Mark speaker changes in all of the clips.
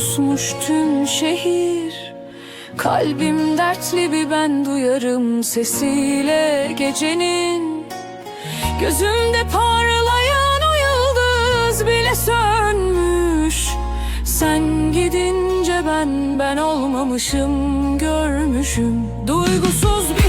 Speaker 1: susmuş tüm şehir. Kalbim dertli bir ben duyarım sesiyle gecenin. Gözümde parlayan o yıldız bile sönmüş. Sen gidince ben ben olmamışım görmüşüm. Duygusuz bir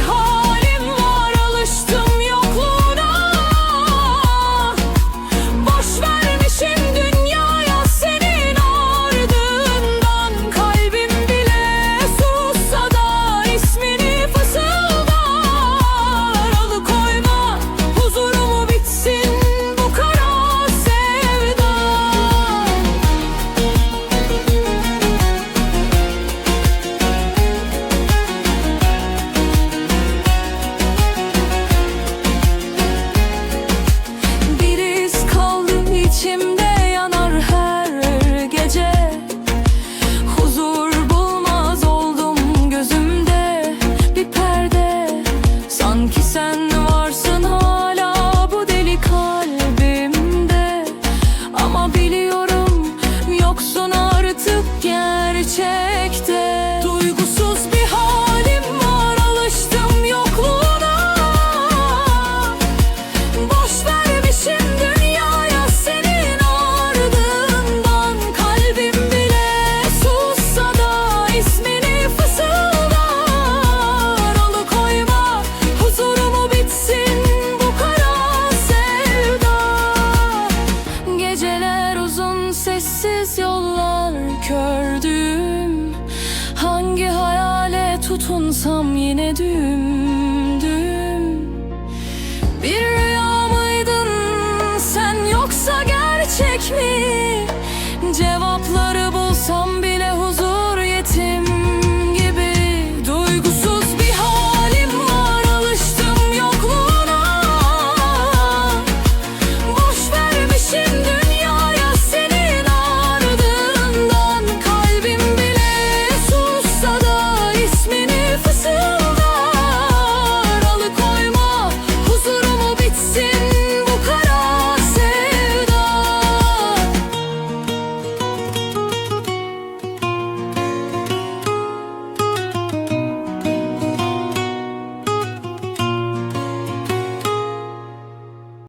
Speaker 1: sen varsın hala bu deli kalbimde. Ama biliyorum yoksun artık gerçekte dokunsam yine düğüm Bir rüya mıydın sen yoksa gerçek mi? Cevapları bulsam